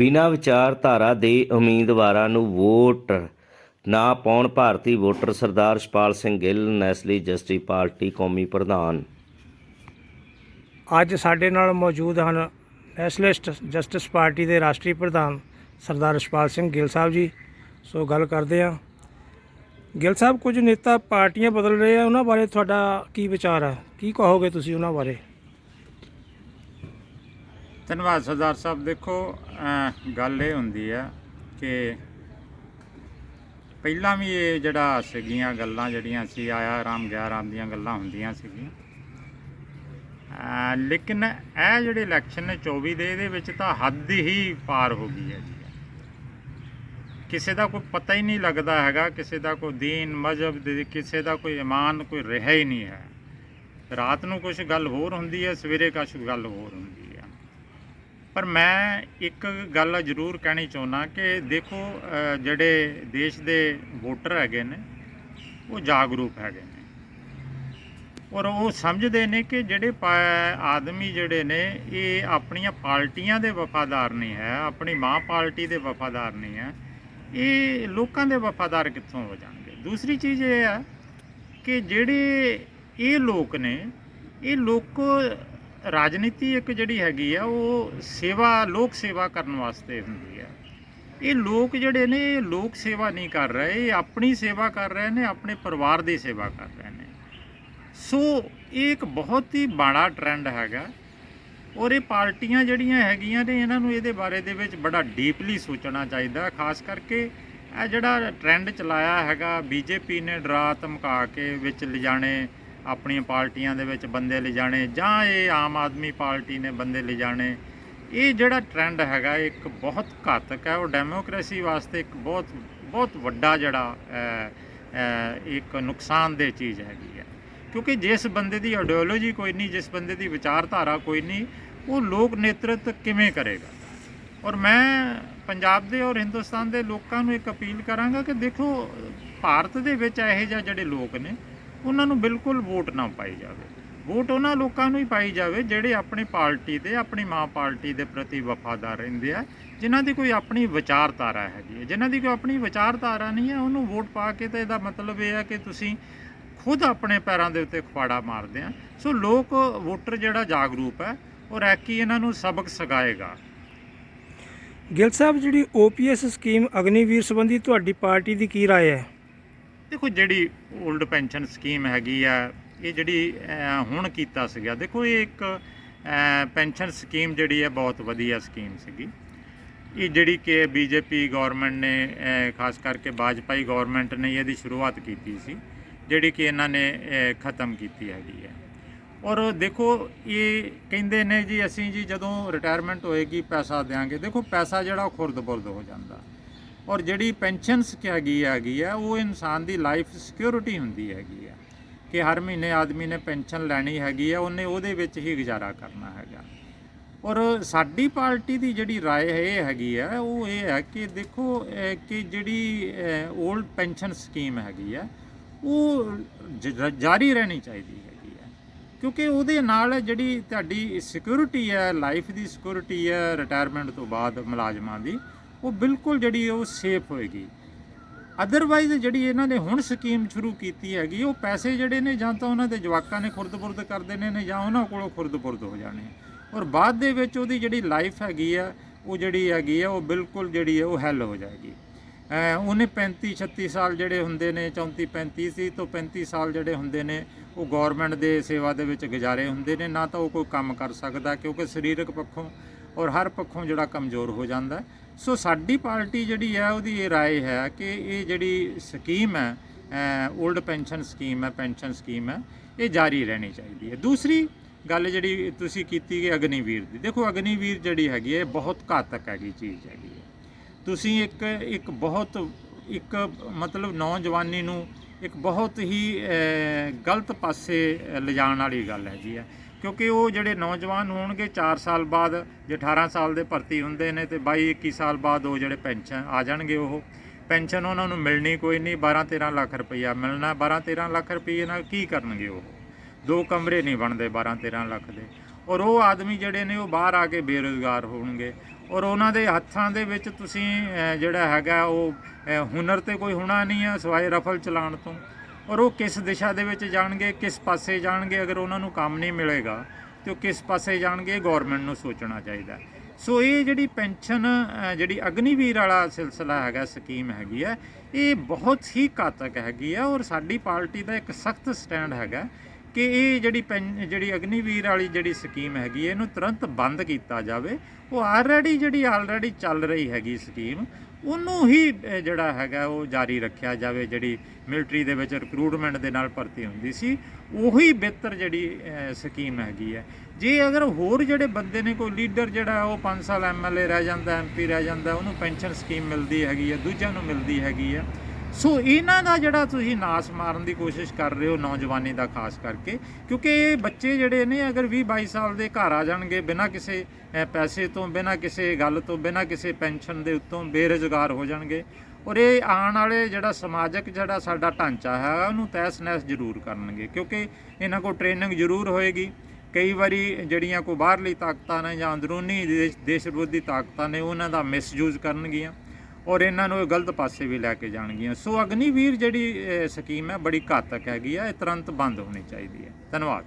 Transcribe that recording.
ਬਿਨਾਂ ਵਿਚਾਰਧਾਰਾ ਦੇ ਉਮੀਦਵਾਰਾਂ ਨੂੰ ਵੋਟ ਨਾ ਪਾਉਣ ਭਾਰਤੀ ਵੋਟਰ ਸਰਦਾਰ ਸ਼ਪਾਲ ਸਿੰਘ ਗਿੱਲ, ਨੈਸਲੀ ਜਸਟਿਸ ਪਾਰਟੀ ਕੌਮੀ ਪ੍ਰਧਾਨ। ਅੱਜ ਸਾਡੇ ਨਾਲ ਮੌਜੂਦ ਹਨ ਨੈਸ਼ਨਲਿਸਟ ਜਸਟਿਸ ਪਾਰਟੀ ਦੇ ਰਾਸ਼ਟਰੀ ਪ੍ਰਧਾਨ ਸਰਦਾਰ ਰਛਪਾਲ ਸਿੰਘ ਗਿੱਲ ਸਾਹਿਬ ਜੀ। ਸੋ ਗੱਲ ਕਰਦੇ ਹਾਂ। ਗਿੱਲ ਸਾਹਿਬ, ਕੁਝ ਨੇਤਾ ਪਾਰਟੀਆਂ ਬਦਲ ਰਹੇ ਆ, ਉਹਨਾਂ ਬਾਰੇ ਤੁਹਾਡਾ ਕੀ ਵਿਚਾਰ ਹੈ ਕੀ ਕਹੋਗੇ ਤੁਸੀਂ ਉਹਨਾਂ ਬਾਰੇ? ਧੰਨਵਾਦ ਸਰਦਾਰ ਸਾਹਿਬ। ਦੇਖੋ ਗੱਲ ਇਹ ਹੁੰਦੀ ਆ ਕਿ ਪਹਿਲਾਂ ਵੀ ਇਹ ਜਿਹੜਾ ਸੀਗੀਆਂ ਗੱਲਾਂ ਜਿਹੜੀਆਂ ਸੀ, ਆਇਆ ਰਾਮ ਗਿਆ ਰਾਮ ਦੀਆਂ ਗੱਲਾਂ ਹੁੰਦੀਆਂ ਸੀਗੀਆਂ। ਲੇਕਿਨ ਇਹ ਜਿਹੜੇ ਇਲੈਕਸ਼ਨ ਨੇ 24 ਦੇ, ਇਹਦੇ ਵਿੱਚ ਤਾਂ ਹੱਦ ਹੀ ਪਾਰ ਹੋ ਗਈ ਹੈ ਜੀ ਕਿਸੇ ਦਾ ਕੋਈ ਪਤਾ ਹੀ ਨਹੀਂ ਲੱਗਦਾ ਹੈਗਾ, ਕਿਸੇ ਦਾ ਕੋਈ ਦੀਨ ਮਜ਼ਹਬ ਦੇ, ਕਿਸੇ ਦਾ ਕੋਈ ਇਮਾਨ, ਕੋਈ ਰਿਹਾ ਹੀ ਨਹੀਂ ਹੈ। ਰਾਤ ਨੂੰ ਕੁਝ ਗੱਲ ਹੋਰ ਹੁੰਦੀ ਹੈ, ਸਵੇਰੇ ਕੁਛ ਗੱਲ ਹੋਰ ਹੁੰਦੀ ਹੈ। ਪਰ ਮੈਂ ਇੱਕ ਗੱਲ ਜ਼ਰੂਰ ਕਹਿਣੀ ਚਾਹੁੰਦਾ ਕਿ ਦੇਖੋ ਜਿਹੜੇ ਦੇਸ਼ ਦੇ ਵੋਟਰ ਹੈਗੇ ਨੇ, ਉਹ ਜਾਗਰੂਕ ਹੈਗੇ ਨੇ। ਔਰ ਉਹ ਸਮਝਦੇ ਨੇ ਕਿ ਜਿਹੜੇ ਆਦਮੀ ਜਿਹੜੇ ਨੇ, ਇਹ ਆਪਣੀਆਂ ਪਾਰਟੀਆਂ ਦੇ ਵਫਾਦਾਰ ਨਹੀਂ ਹੈ, ਆਪਣੀ ਮਾਂ ਪਾਰਟੀ ਦੇ ਵਫਾਦਾਰ ਨਹੀਂ ਹੈ। ਇਹ ਲੋਕਾਂ ਦੇ ਵਫਾਦਾਰ ਕਿੱਥੋਂ ਹੋ ਜਾਣਗੇ? ਦੂਸਰੀ ਚੀਜ਼ ਇਹ ਹੈ ਕਿ ਜਿਹੜੇ ਇਹ ਲੋਕ ਨੇ, ਇਹ ਲੋਕ ਰਾਜਨੀਤੀ ਇੱਕ ਜਿਹੜੀ ਹੈਗੀ ਆ, ਉਹ ਸੇਵਾ, ਲੋਕ ਸੇਵਾ ਕਰਨ ਵਾਸਤੇ ਹੁੰਦੀ ਹੈ ਇਹ ਲੋਕ ਜਿਹੜੇ ਨੇ, ਇਹ ਲੋਕ ਸੇਵਾ ਨਹੀਂ ਕਰ ਰਹੇ, ਇਹ ਆਪਣੀ ਸੇਵਾ ਕਰ ਰਹੇ ਨੇ, ਆਪਣੇ ਪਰਿਵਾਰ ਦੀ ਸੇਵਾ ਕਰ ਰਹੇ ਨੇ। ਸੋ, ਇਹ ਇੱਕ ਬਹੁਤ ਹੀ ਬਾੜਾ ਟ੍ਰੈਂਡ ਹੈਗਾ ਔਰ ਇਹ ਪਾਰਟੀਆਂ ਜਿਹੜੀਆਂ ਹੈਗੀਆਂ ਨੇ, ਇਹਨਾਂ ਨੂੰ ਇਹਦੇ ਬਾਰੇ ਦੇ ਵਿੱਚ ਬੜਾ ਡੀਪਲੀ ਸੋਚਣਾ ਚਾਹੀਦਾ। ਖਾਸ ਕਰਕੇ ਇਹ ਜਿਹੜਾ ਟ੍ਰੈਂਡ ਚਲਾਇਆ ਹੈਗਾ, ਬੀਜੇਪੀ ਨੇ ਡਰਾ ਧਮਕਾ ਕੇ ਵਿੱਚ ਲਿਜਾਣੇ ਆਪਣੀਆਂ ਪਾਰਟੀਆਂ ਦੇ ਵਿੱਚ ਬੰਦੇ ਲਿਜਾਣੇ ਜਾਂ ਇਹ ਆਮ ਆਦਮੀ ਪਾਰਟੀ ਨੇ ਬੰਦੇ ਲਿਜਾਣੇ, ਇਹ ਜਿਹੜਾ ਟ੍ਰੈਂਡ ਹੈਗਾ ਇੱਕ ਬਹੁਤ ਘਾਤਕ ਹੈ। ਉਹ ਡੈਮੋਕ੍ਰੇਸੀ ਵਾਸਤੇ ਇੱਕ ਬਹੁਤ ਬਹੁਤ ਵੱਡਾ ਜਿਹੜਾ ਇੱਕ ਨੁਕਸਾਨਦੇਹ ਚੀਜ਼ ਹੈਗੀ ਹੈ। ਕਿਉਂਕਿ ਜਿਸ ਬੰਦੇ ਦੀ ਆਈਡੀਓਲੋਜੀ ਕੋਈ ਨਹੀਂ, ਜਿਸ ਬੰਦੇ ਦੀ ਵਿਚਾਰਧਾਰਾ ਕੋਈ ਨਹੀਂ, ਉਹ ਲੋਕ ਨੇਤਰਤ ਕਿਵੇਂ ਕਰੇਗਾ? ਔਰ ਮੈਂ ਪੰਜਾਬ ਦੇ ਔਰ ਹਿੰਦੁਸਤਾਨ ਦੇ ਲੋਕਾਂ ਨੂੰ ਇੱਕ ਅਪੀਲ ਕਰਾਂਗਾ ਕਿ ਦੇਖੋ, ਭਾਰਤ ਦੇ ਵਿੱਚ ਇਹੋ ਜਿਹੇ ਜਿਹੜੇ ਲੋਕ ਨੇ ਉਹਨਾਂ ਨੂੰ ਬਿਲਕੁਲ ਵੋਟ ਨਾ ਪਾਈ ਜਾਵੇ ਵੋਟ ਉਹਨਾਂ ਲੋਕਾਂ ਨੂੰ ਹੀ ਪਾਈ ਜਾਵੇ ਜਿਹੜੇ ਆਪਣੀ ਪਾਰਟੀ ਦੇ ਆਪਣੀ ਮਾਂ ਪਾਰਟੀ ਦੇ ਪ੍ਰਤੀ ਵਫਾਦਾਰ ਰਹਿੰਦੇ ਆ ਜਿਨ੍ਹਾਂ ਦੀ ਕੋਈ ਆਪਣੀ ਵਿਚਾਰਧਾਰਾ ਹੈਗੀ ਹੈ ਜਿਨ੍ਹਾਂ ਦੀ ਕੋਈ ਆਪਣੀ ਵਿਚਾਰਧਾਰਾ ਨਹੀਂ ਹੈ ਉਹਨੂੰ ਵੋਟ ਪਾ ਕੇ ਤਾਂ ਇਹਦਾ ਮਤਲਬ ਇਹ ਹੈ ਕਿ ਤੁਸੀਂ ਖੁਦ ਆਪਣੇ ਪੈਰਾਂ ਦੇ ਉੱਤੇ ਖੁਆੜਾ ਮਾਰਦੇ ਆ ਸੋ ਲੋਕ ਵੋਟਰ ਜਿਹੜਾ ਜਾਗਰੂਕ ਹੈ ਉਹ ਰੈਕੀ ਇਹਨਾਂ ਨੂੰ ਸਬਕ ਸਿਖਾਏਗਾ ਗਿੱਲ ਸਾਹਿਬ ਜਿਹੜੀ ਓਪੀਐਸ ਸਕੀਮ ਅਗਨੀਵੀਰ ਸੰਬੰਧੀ ਤੁਹਾਡੀ ਪਾਰਟੀ ਦੀ ਕੀ رائے ਹੈ ਦੇਖੋ ਜਿਹੜੀ 올ਡ ਪੈਨਸ਼ਨ ਸਕੀਮ ਹੈਗੀ ਆ, ਇਹ ਜਿਹੜੀ ਹੁਣ ਕੀਤਾ ਸੀਗਾ, ਦੇਖੋ ਇਹ ਇੱਕ ਪੈਨਸ਼ਨ ਸਕੀਮ ਜਿਹੜੀ ਹੈ ਬਹੁਤ ਵਧੀਆ ਸਕੀਮ ਸੀਗੀ। ਇਹ ਜਿਹੜੀ ਕਿ ਬੀਜੇਪੀ ਗਵਰਨਮੈਂਟ ਨੇ ਖਾਸ ਕਰਕੇ ਬਾਜਪਾਈ ਗਵਰਨਮੈਂਟ ਨੇ ਇਹਦੀ ਸ਼ੁਰੂਆਤ ਕੀਤੀ ਸੀ, ਜਿਹੜੀ ਕਿ ਇਹਨਾਂ ਨੇ ਖਤਮ ਕੀਤੀ ਹੈਗੀ ਹੈ ਔਰ ਦੇਖੋ, ਇਹ ਕਹਿੰਦੇ ਨੇ ਜੀ, ਅਸੀਂ ਜੀ ਜਦੋਂ ਰਿਟਾਇਰਮੈਂਟ ਹੋਏਗੀ, ਪੈਸਾ ਦੇਾਂਗੇ ਦੇਖੋ, ਪੈਸਾ ਜਿਹੜਾ ਉਹ ਖੁਰਦ-ਬੁਰਦ ਹੋ ਜਾਂਦਾ। ਔਰ ਜਿਹੜੀ ਪੈਨਸ਼ਨ ਹੈਗੀ ਹੈਗੀ ਆ, ਉਹ ਇਨਸਾਨ ਦੀ ਲਾਈਫ ਸਿਕਿਉਰਿਟੀ ਹੁੰਦੀ ਹੈਗੀ ਆ। ਕਿ ਹਰ ਮਹੀਨੇ ਆਦਮੀ ਨੇ ਪੈਨਸ਼ਨ ਲੈਣੀ ਹੈਗੀ ਆ, ਉਹਨੇ ਉਹਦੇ ਵਿੱਚ ਹੀ ਗੁਜ਼ਾਰਾ ਕਰਨਾ ਹੈਗਾ। ਔਰ ਸਾਡੀ ਪਾਰਟੀ ਦੀ ਜਿਹੜੀ رائے ਇਹ ਹੈਗੀ ਆ, ਉਹ ਇਹ ਹੈ ਕਿ ਦੇਖੋ ਕਿ ਜਿਹੜੀ 올ਡ ਪੈਨਸ਼ਨ ਸਕੀਮ ਹੈਗੀ ਆ, ਉਹ ਜਾਰੀ ਰਹਿਣੀ ਚਾਹੀਦੀ ਹੈਗੀ ਆ। ਕਿਉਂਕਿ ਉਹਦੇ ਨਾਲ ਜਿਹੜੀ ਤੁਹਾਡੀ ਸਿਕਿਉਰਿਟੀ ਹੈ ਲਾਈਫ ਦੀ ਸਿਕਿਉਰਿਟੀ ਹੈ ਰਿਟਾਇਰਮੈਂਟ ਤੋਂ ਬਾਅਦ ਮੁਲਾਜ਼ਮਾਂ ਦੀ ਉਹ ਬਿਲਕੁਲ ਜਿਹੜੀ ਉਹ ਸੇਫ ਹੋਏਗੀ। ਅਦਰਵਾਈਜ਼ ਜਿਹੜੀ ਇਹਨਾਂ ਨੇ ਹੁਣ ਸਕੀਮ ਸ਼ੁਰੂ ਕੀਤੀ ਹੈਗੀ, ਉਹ ਪੈਸੇ ਜਿਹੜੇ ਨੇ ਜਾਂ ਤਾਂ ਉਹਨਾਂ ਦੇ ਜਵਾਕਾਂ ਨੇ ਖੁਰਦ-ਬੁਰਦ ਕਰ ਦੇਣੇ ਨੇ ਜਾਂ ਉਹਨਾਂ ਕੋਲੋਂ ਖੁਰਦ-ਬੁਰਦ ਹੋ ਜਾਣੇ। ਔਰ ਬਾਅਦ ਦੇ ਵਿੱਚ ਉਹਦੀ ਜਿਹੜੀ ਲਾਈਫ ਹੈਗੀ ਆ, ਉਹ ਜਿਹੜੀ ਹੈਗੀ ਆ, ਉਹ ਬਿਲਕੁਲ ਜਿਹੜੀ ਹੈ ਉਹ ਹੈਲ ਹੋ ਜਾਏਗੀ। ਉਹਨੇ 35 36 ਸਾਲ ਜਿਹੜੇ ਹੁੰਦੇ ਨੇ 34 35 ਸੀ, ਤੋਂ 35 ਸਾਲ ਜਿਹੜੇ ਹੁੰਦੇ ਨੇ, ਉਹ ਗਵਰਨਮੈਂਟ ਦੇ ਸੇਵਾ ਦੇ ਵਿੱਚ ਗੁਜ਼ਾਰੇ ਹੁੰਦੇ ਨੇ। ਨਾ ਤਾਂ ਉਹ ਕੋਈ ਕੰਮ ਕਰ ਸਕਦਾ, ਕਿਉਂਕਿ ਸਰੀਰਕ ਪੱਖੋਂ ਔਰ ਹਰ ਪੱਖੋਂ ਜਿਹੜਾ ਕਮਜ਼ੋਰ ਹੋ ਜਾਂਦਾ। ਸੋ ਸਾਡੀ ਪਾਰਟੀ ਜਿਹੜੀ ਹੈ ਉਹਦੀ ਇਹ رائے ਹੈ ਕਿ ਇਹ ਜਿਹੜੀ ਸਕੀਮ ਹੈ ਓਲਡ ਪੈਨਸ਼ਨ ਸਕੀਮ ਹੈ ਪੈਨਸ਼ਨ ਸਕੀਮ ਹੈ, ਇਹ ਜਾਰੀ ਰਹਿਣੀ ਚਾਹੀਦੀ ਹੈ। ਦੂਸਰੀ ਗੱਲ ਜਿਹੜੀ ਤੁਸੀਂ ਕੀਤੀ ਕਿ ਅਗਨੀਵੀਰ ਦੀ। ਦੇਖੋ, ਅਗਨੀਵੀਰ ਜਿਹੜੀ ਹੈਗੀ ਹੈ ਬਹੁਤ ਘਾਤਕ ਹੈਗੀ ਚੀਜ਼ ਹੈਗੀ ਹੈ। ਤੁਸੀਂ ਇੱਕ ਇੱਕ ਬਹੁਤ, ਇੱਕ ਮਤਲਬ ਨੌਜਵਾਨੀ ਨੂੰ ਇੱਕ ਬਹੁਤ ਹੀ ਗਲਤ ਪਾਸੇ ਲਿਜਾਣ ਵਾਲੀ ਗੱਲ ਹੈ ਜੀ ਹੈ। ਕਿਉਂਕਿ ਉਹ ਜਿਹੜੇ ਨੌਜਵਾਨ ਹੋਣਗੇ 4 ਸਾਲ ਬਾਅਦ ਜੇ 18 ਸਾਲ ਦੇ ਭਰਤੀ ਹੁੰਦੇ ਨੇ ਤੇ 22 21 ਸਾਲ ਬਾਅਦ ਉਹ ਜਿਹੜੇ ਪੈਨਸ਼ਨ ਆ ਜਾਣਗੇ ਉਹ। ਪੈਨਸ਼ਨ ਉਹਨਾਂ ਨੂੰ ਮਿਲਣੀ ਕੋਈ ਨਹੀਂ 12 13 ਲੱਖ ਰੁਪਈਆ ਮਿਲਣਾ। 12 13 ਲੱਖ ਰੁਪਈਏ ਨਾਲ ਕੀ ਕਰਨਗੇ ਉਹ? ਦੋ ਕਮਰੇ ਨਹੀਂ ਬਣਦੇ 12 13 ਲੱਖ ਦੇ। ਔਰ ਉਹ ਆਦਮੀ ਜਿਹੜੇ ਨੇ ਉਹ ਬਾਹਰ ਆ ਕੇ ਬੇਰੁਜ਼ਗਾਰ ਹੋਣਗੇ। ਔਰ ਉਹਨਾਂ ਦੇ ਹੱਥਾਂ ਦੇ ਵਿੱਚ ਤੁਸੀਂ ਜਿਹੜਾ ਹੈਗਾ ਉਹ ਹੁਨਰ ਤੇ ਕੋਈ ਹੋਣਾ ਨਹੀਂ ਹੈ ਸਵਾਏ ਰਫਲ ਚਲਾਉਣ ਤੋਂ। ਔਰ ਉਹ ਕਿਸ ਦਿਸ਼ਾ ਦੇ ਵਿੱਚ ਜਾਣਗੇ, ਕਿਸ ਪਾਸੇ ਜਾਣਗੇ, ਅਗਰ ਉਹਨਾਂ ਨੂੰ ਕੰਮ ਨਹੀਂ ਮਿਲੇਗਾ, ਤੇ ਉਹ ਕਿਸ ਪਾਸੇ ਜਾਣਗੇ ਗਵਰਨਮੈਂਟ ਨੂੰ ਸੋਚਣਾ ਚਾਹੀਦਾ ਸੋ ਇਹ ਜਿਹੜੀ ਪੈਨਸ਼ਨ ਜਿਹੜੀ ਅਗਨੀਵੀਰ ਵਾਲਾ ਸਿਲਸਿਲਾ ਹੈਗਾ, ਸਕੀਮ ਹੈਗੀ ਹੈ, ਇਹ ਬਹੁਤ ਹੀ ਘਾਤਕ ਹੈਗੀ ਹੈ ਔਰ ਸਾਡੀ ਪਾਰਟੀ ਦਾ ਇੱਕ ਸਖਤ ਸਟੈਂਡ ਹੈਗਾ। ਕਿ ਇਹ ਜਿਹੜੀ ਪੈਨ- ਜਿਹੜੀ ਅਗਨੀਵੀਰ ਵਾਲੀ ਜਿਹੜੀ ਸਕੀਮ ਹੈਗੀ ਹੈ, ਇਹਨੂੰ ਤੁਰੰਤ ਬੰਦ ਕੀਤਾ ਜਾਵੇ। ਉਹ ਆਲਰੇਡੀ ਜਿਹੜੀ ਆਲਰੇਡੀ ਚੱਲ ਰਹੀ ਹੈਗੀ ਸਕੀਮ ਉਹਨੂੰ ਹੀ ਜਿਹੜਾ ਹੈਗਾ ਉਹ ਜਾਰੀ ਰੱਖਿਆ ਜਾਵੇ। ਜਿਹੜੀ ਮਿਲਟਰੀ ਦੇ ਵਿੱਚ ਰਿਕਰੂਟਮੈਂਟ ਦੇ ਨਾਲ ਭਰਤੀ ਹੁੰਦੀ ਸੀ ਉਹੀ ਬਿਹਤਰ ਜਿਹੜੀ ਸਕੀਮ ਹੈਗੀ ਹੈ। ਜੇ ਅਗਰ ਹੋਰ ਜਿਹੜੇ ਬੰਦੇ ਨੇ ਕੋਈ ਲੀਡਰ ਜਿਹੜਾ ਉਹ 5 ਸਾਲ ਐਮਐਲਏ ਰਹਿ ਜਾਂਦਾ ਐਮਪੀ ਰਹਿ ਜਾਂਦਾ ਉਹਨੂੰ ਪੈਨਸ਼ਨ ਸਕੀਮ ਮਿਲਦੀ ਹੈਗੀ ਹੈ ਦੂਜਿਆਂ ਨੂੰ ਮਿਲਦੀ ਹੈਗੀ ਹੈ ਸੋ ਇਹਨਾਂ ਦਾ ਜਿਹੜਾ ਤੁਸੀਂ ਨਾਸ ਮਾਰਨ ਦੀ ਕੋਸ਼ਿਸ਼ ਕਰ ਰਹੇ ਹੋ ਨੌਜਵਾਨੀ ਦਾ ਖਾਸ ਕਰਕੇ, ਕਿਉਂਕਿ ਇਹ ਬੱਚੇ ਜਿਹੜੇ ਨੇ, ਅਗਰ 20 22 ਸਾਲ ਦੇ ਘਰ ਆ ਜਾਣਗੇ, ਬਿਨਾਂ ਕਿਸੇ ਪੈਸੇ ਤੋਂ, ਬਿਨਾਂ ਕਿਸੇ ਗੱਲ ਤੋਂ, ਬਿਨਾਂ ਕਿਸੇ ਪੈਨਸ਼ਨ ਦੇ ਉੱਤੋਂ ਬੇਰੁਜ਼ਗਾਰ ਹੋ ਜਾਣਗੇ। ਔਰ ਇਹ ਆਉਣ ਵਾਲੇ ਜਿਹੜਾ ਸਮਾਜਿਕ ਜਿਹੜਾ ਸਾਡਾ ਢਾਂਚਾ ਹੈ, ਉਹਨੂੰ ਤਹਿਸ ਨਹਿਸ ਜ਼ਰੂਰ ਕਰਨਗੇ, ਕਿਉਂਕਿ ਇਹਨਾਂ ਕੋਲ ਟ੍ਰੇਨਿੰਗ ਜ਼ਰੂਰ ਹੋਏਗੀ। ਕਈ ਵਾਰੀ ਜਿਹੜੀਆਂ ਕੋਈ ਬਾਹਰਲੀ ਤਾਕਤਾਂ ਨੇ ਜਾਂ ਅੰਦਰੂਨੀ ਦੇਸ਼ ਦੇਸ਼ ਵਿਰੋਧੀ ਤਾਕਤਾਂ ਨੇ, ਉਹਨਾਂ ਦਾ ਮਿਸਯੂਜ਼ ਕਰਨਗੀਆਂ। ਔਰ ਇਹਨਾਂ ਨੂੰ ਗਲਤ ਪਾਸੇ ਵੀ ਲੈ ਕੇ ਜਾਣਗੀਆਂ। ਸੋ ਅਗਨੀਵੀਰ ਜਿਹੜੀ ਸਕੀਮ ਹੈ, ਬੜੀ ਘਾਤਕ ਹੈਗੀ ਆ। ਇਹ ਤੁਰੰਤ ਬੰਦ ਹੋਣੀ ਚਾਹੀਦੀ ਹੈ। ਧੰਨਵਾਦ।